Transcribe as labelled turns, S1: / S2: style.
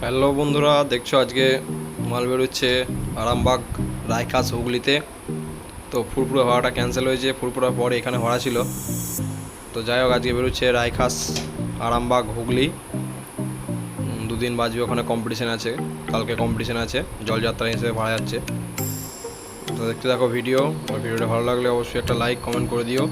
S1: Hello বন্ধুরা, দেখছ আজকে মাল বেরোচ্ছে আরামবাগ রায়খাস হুগলিতে। তো ফুরপুরা হওয়াটা ক্যান্সেল হয়েছে ফুরপুরার পরে এখানে হওয়া ছিল। তো যাই হোক, আজকে বেরোচ্ছে রায়খাস আরামবাগ হুগলি। দুদিন বাজবে ওখানে কম্পিটিশান আছে, কালকে কম্পিটিশান আছে জলযাত্রা হিসেবে ভাড়া যাচ্ছে। তো দেখতে দেখো ভিডিও আর ভিডিওটা ভালো লাগলে অবশ্যই একটা লাইক কমেন্ট করে দিও।